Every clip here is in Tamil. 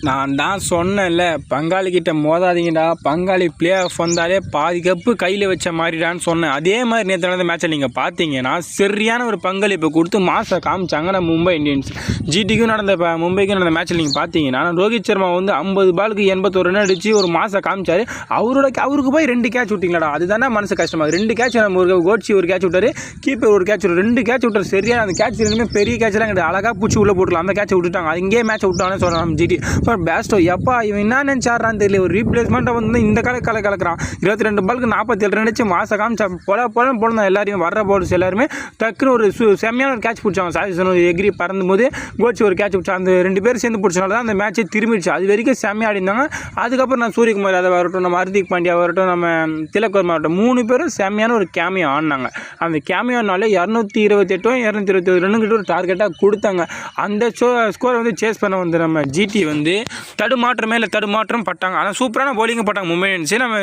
நான் தான் சொன்னேன்ல பங்காளி கிட்ட மோதாதீங்கடா. பங்காளி பிளே ஆஃப் வந்தாலே பாதி கப்பு கையில் வச்ச மாதிரிடான்னு சொன்னேன். அதே மாதிரி நேற்று நடந்த மேட்ச்சில் நீங்கள் பார்த்தீங்கன்னா சரியான ஒரு பங்களிப்பை கொடுத்து மாசை காமிச்சாங்க நம்ம மும்பை இந்தியன்ஸ். ஜிடிக்கும் நடந்த இப்போ மும்பைக்கும் நடந்த மேட்சில் நீங்கள் பார்த்தீங்கன்னா ரோஹித் சர்மா வந்து ஐம்பது பாலுக்கு எண்பத்தொரு ரன் அடிச்சு ஒரு மாசை காமிச்சார். அவரோட அவருக்கு போய் ரெண்டு கேட்ச் விட்டிங்களாடா. அதுதானே மனசு கஷ்டமாக ரெண்டு கேட்ச் நம்ம ஒரு கோட்சி ஒரு கேட்ச் விட்டார் கீப்பர் ஒரு கேட்ச் ரெண்டு கேட்ச் விட்டார். சரியான அந்த கேட்ச் ரெண்டுமே பெரிய கேட்ச்லாம் கிடையாது. அழகாக பூச்சி உள்ளே போட்டுலாம் அந்த கேட்சை விட்டுட்டாங்க. அங்கேயே மேட்ச் விட்டாங்கன்னு சொல்கிறோம் நம்ம ஜிடி அப்புறம் பேஸ்டோ எப்பா இவன் என்ன நினச்சாடுறான்னு தெரியல. ஒரு ரீப்ளேஸ்மெண்ட்டாக வந்து இந்த கலை கலை கலக்கிறான். இருபத்தி ரெண்டு பாலுக்கு நாற்பத்தி ஏழு ரன் மாச காமிச்சா போல போல போனதான் எல்லாரையும் வர்ற போல்ஸ் எல்லாருமே டக்குன்னு ஒரு சு செம்மையான ஒரு கேட்ச் பிடிச்சாங்க. சாதிசன் எகிரி பறந்து போது கோச்சி ஒரு கேட்ச் பிடிச்சா அந்த ரெண்டு பேரும் சேர்ந்து பிடிச்சனால தான் அந்த மேட்ச்சே திரும்பிடுச்சு. அது வரைக்கும் செம்மையாக ஆடிருந்தாங்க அதுக்கப்புறம் நான் சூரியகுமார் அதை வரட்டும் நம்ம ஹர்திக் பாண்டியா வரட்டும் நம்ம திலக் வரட்டும் மூணு பேரும் செம்மையான ஒரு கேமியோ ஆடினாங்க. அந்த கேமியோனால இரநூத்தி இருபத்தெட்டும் இரநூத்தி இருபத்தி ரெண்டு கிட்ட ஒரு டார்கெட்டாக கொடுத்தாங்க. அந்த ஷோ ஸ்கோரை வந்து சேஸ் பண்ண வந்து நம்ம ஜிடி வந்து வந்து தடுமாற்றம் மேலே தடுமாற்றம் பட்டாங்க. ஆனால் சூப்பரான போலிங் பட்டாங்க மும்பை இந்தியன்ஸே நம்ம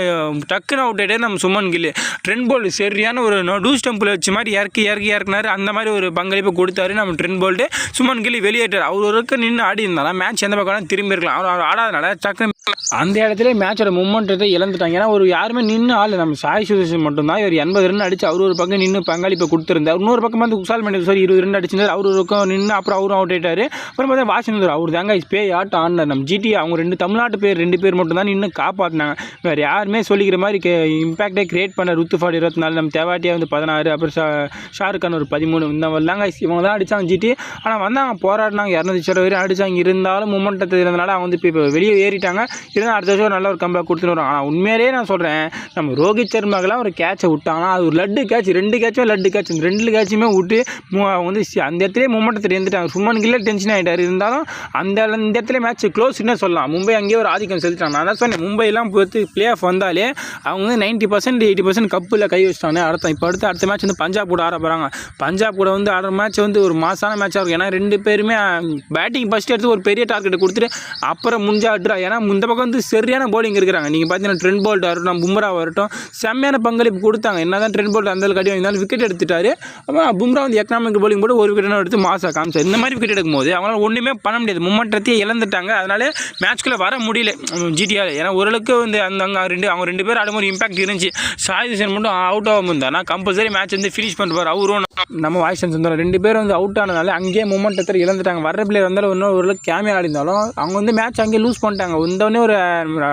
டக்குன்னு அவுட் ஆகிட்டே நம்ம சுமன் கில்லு ட்ரெண்ட் போல்ட் சரியான ஒரு டூ ஸ்டம்பில் வச்ச மாதிரி இறக்கி இறக்கி இறக்குனாரு. அந்த மாதிரி ஒரு பங்களிப்பு கொடுத்தாரு. நம்ம ட்ரெண்ட் போல்ட்டு சுமன் கில்லி வெளியேற்றார். அவருக்கு நின்று ஆடி இருந்தாலும் மேட்ச் எந்த பக்கம் திரும்பி இருக்கலாம். அவர் அவர் ஆடாதனால டக்குன்னு அந்த இடத்துல மேட்சோட மூமெண்ட்டத்தை இழந்துட்டாங்க. ஏன்னா ஒரு யாருமே நின்று ஆள் நம்ம சாய் சுதர்ஷன் மட்டும்தான். இவர் எண்பது ரன் அடிச்சு அவர் ஒரு பக்கம் நின்று பங்காளிப்பை கொடுத்துருந்தார். இன்னொரு பக்கம் வந்து குசால் மண்டி சார் இருபது ரன் அடிச்சிருந்தார். அவர் ஒரு பக்கம் நின்று அப்புறம் அவரும் அவுட் ஆயிட்டாரு. அப்புறம் பார்த்தா வாஷிங்டன் அவர் தாங்க பே ஆட் ஆடினார்? நம்ம ஜிடி அவங்க ரெண்டு தமிழ்நாட்டு பேர் ரெண்டு பேர் மட்டும் தான் நின்று காப்பாற்றினாங்க வேறு யாருமே சொல்லிக்கிற மாதிரி கே இம்பாக்டே கிரியேட் பண்ண ருத்துஃபாட் இருபத்தி நாலு நம்ம தேவாட்டியாக வந்து பதினாறு அப்புறம் ஷா ஷாருக் கான் ஒரு பதிமூணு இந்த மாதிரிலாங்க இவங்க தான் அடித்தாங்க ஜிடி ஆனால் வந்தாங்க போராடினாங்க இரநூத்தி சில வரையும் அடித்தாங்க இருந்தாலும் மூமெண்ட்டத்தை இருந்தனால அவங்க வந்து இப்போ இப்போ வெளியே ஏறிட்டாங்க. இருந்தால் அடுத்த வருஷம் நல்ல ஒரு கம்பேக் கொடுத்துட்டு வரும் ஆனால் உண்மையிலேயே நான் சொல்கிறேன் நம்ம ரோஹித் சர்மாக்கெல்லாம் ஒரு கேட்சை விட்டாங்கன்னா அது ஒரு லட்டு கேட்ச் ரெண்டு கேட்சும் லட்டு கேட்ச் ரெண்டு கேட்சுமே விட்டு மூ அவங்க வந்து சி- அந்த இடத்துலேயே மூமெண்ட்டத்தை இருந்துட்டாங்க சும்மன் கில்ல டென்ஷன் ஆகிட்டார் இருந்தாலும் அந்த இந்த இடத்துல மேட்ச் க்ளோஸ்னே சொல்லலாம். மும்பை அங்கேயே ஒரு ஆதிக்கம் செலுத்திட்டாங்க. நான் தான் சொன்னேன் மும்பைலாம் பொறுத்து பிளே ஆஃப் வந்தாலே அவங்க வந்து நைன்ட்டி பர்சன்ட் எயிட்டி பர்சன்ட் கப்பில் கை வச்சிட்டாங்க அடுத்த இப்போ அடுத்து அடுத்த மேட்ச் வந்து பஞ்சாப் கூட ஆட போகிறாங்க பஞ்சாப் கூட வந்து ஆடுற மேட்ச் வந்து ஒரு மாசான மேட்சாக இருக்கும். ஏன்னா ரெண்டு பேருமே பேட்டிங் ஃபஸ்ட் எடுத்து ஒரு பெரிய டார்கெட் கொடுத்துட்டு அப்புறம் முடிஞ்சாடுறா ஏன்னா முந்த பக்கம் வந்து சரியான போலிங் இருக்கிறாங்க. நீங்கள் பார்த்தீங்கன்னா ட்ரெண்ட் போல்ட் வரட்டும் பும்ரா வரட்டும் செம்மையான பங்களிப்பு கொடுத்தாங்க. என்ன தான் ட்ரெண்ட் போல்ட் அந்த கடி வாங்கினாலும் விக்கெட் எடுத்துட்டாரு. அப்புறம் பும்ரா வந்து எக்கனாமிக் போலிங் போட்டு ஒரு விக்கெட் எடுத்து மாசா காமிச்சார். இந்த மாதிரி விக்கெட் எடுக்கும்போது அவங்களால ஒன்றுமே பண்ண முடியாது. மும்மன்றத்தையே இழந்துட்டாங்க. அதனால மேட்ச்குள்ளே வர முடியல. ஜிடிஆர் ஏன்னா ஓரளவுக்கு வந்து அந்த அங்கே ரெண்டு அவங்க ரெண்டு பேர் ஆடும்போது இம்பாக்ட் இருந்துச்சு. சாய் திசன் மட்டும் அவுட் ஆகாமல் இருந்தானா கம்பல்சரி மேட்ச் வந்து ஃபினிஷ் பண்ணுவார் அவரும் நம்ம வாய்ஸ் சொந்தம் ரெண்டு பேரும் வந்து அவுட் ஆனதால அங்கேயே மூமெண்ட் இழந்துட்டாங்க. வர பிளேயர் வந்தாலும் இன்னொரு ஓரளவுக்கு கேமியா ஆடினாலும் அவங்க வந்து மேட்ச் அங்கேயே லூஸ் பண்ணிட்டாங்க. வந்தோடனே ஒரு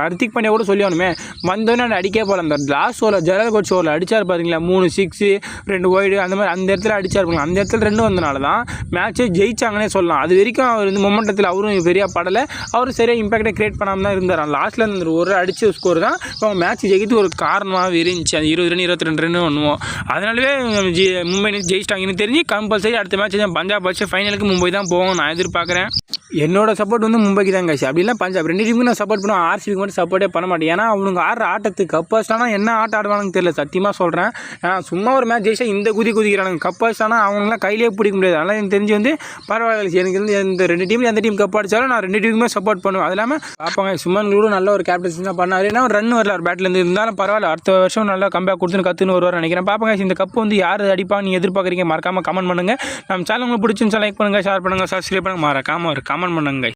ஹர்திக் பாண்டியா கூட சொல்லியானுமே வந்தோடனே நான் அடிக்கே போல அந்த லாஸ்ட் ஓவர் ஜெரல் கோட் ஓவரில் அடிச்சார் பாருங்களா மூணு சிக்ஸு ரெண்டு ஒய்டு அந்த மாதிரி அந்த இடத்துல அடித்தார் பாருங்க அந்த இடத்துல ரெண்டு வந்தனால தான் மேட்ச்சே ஜெயிச்சாங்கன்னே சொல்லலாம். அது வரைக்கும் அவர் வந்து மொமெண்டத்தில் அவரும் பெரிய படலை. அவர் சரியாக இம்பாக்டை கிரியேட் பண்ணாமல் தான் இருந்தார். லாஸ்ட்டில் அந்த ஒரு அடித்த ஸ்கோர் தான் இப்போ மேட்ச் ஜெயித்து ஒரு காரணமாக இருந்துச்சு. அந்த இருபது ரன் இருபத்தி ரெண்டு ரன் ஒன்றுவோம் அதனாலவே ஜி மும்பை ஜெயிச்சிட்டாங்கன்னு தெரிஞ்சு கம்பல்சரி அடுத்த மேட்ச் தான் பஞ்சாப் வச்சு ஃபைனலுக்கு மும்பை தான் போகும் நான் எதிர்பார்க்குறேன். என்னோட சப்போர்ட் வந்து மும்பைக்கு தான் காசு அப்படி இல்லை பஞ்சாப் ரெண்டு டீமுக்கு நான் சப்போர்ட் பண்ணுவோம் ஆர்சிபிக்கு மட்டும் சப்போர்ட்டே பண்ண மாட்டேன். ஏன்னா அவனுங்க ஆடுற ஆட்டத்துக்கு கப்பாஸ்டானா என்ன ஆட்டம் ஆடுவானுங்க தெரியல. சத்தியமாக சொல்கிறேன் ஏன்னா சும்மா ஒரு மேட்ச் ஜெயிச்சா இந்த குதி குதிக்கிறானுங்க. கப்பாஸ்டானா அவங்களாம் கையிலே பிடிக்க முடியாது. அதனால் எனக்கு தெரிஞ்சு வந்து பரவாயில்ல எனக்கு வந்து இந்த ரெண்டு டீம் எந்த டீம் கப் அடிச்சாலும் நான் ரெண்டு டீமுமே சப்போர்ட் பண்ணுவேன். அது இல்லாமல் பார்ப்பாங்க சுமன் கூட நல்ல ஒரு கேப்டன்சி தான் பண்ணார். ஏன்னா ரன் வரல ஒரு பேட்லேருந்து இருந்தாலும் பரவாயில்ல அடுத்த வருஷம் நல்லா கம்பேக் கொடுத்துன்னு கற்றுன்னு வருவார் நினைக்கிறேன். பார்ப்பாங்க இந்த கப் வந்து யார் அடிப்பா நீங்கள் எதிர்பார்க்குறீங்க மறக்காமல் கமெண்ட் பண்ணுங்கள் நம்ம சேனல் உங்களுக்கு பிடிச்சிருந்துச்சா லைக் பண்ணுங்கள் ஷேர் பண்ணுங்கள் சப்ஸ்கிரைப் பண்ணுங்கள் மறக்காமல் ஒரு கமெண்ட் பண்ணுங்க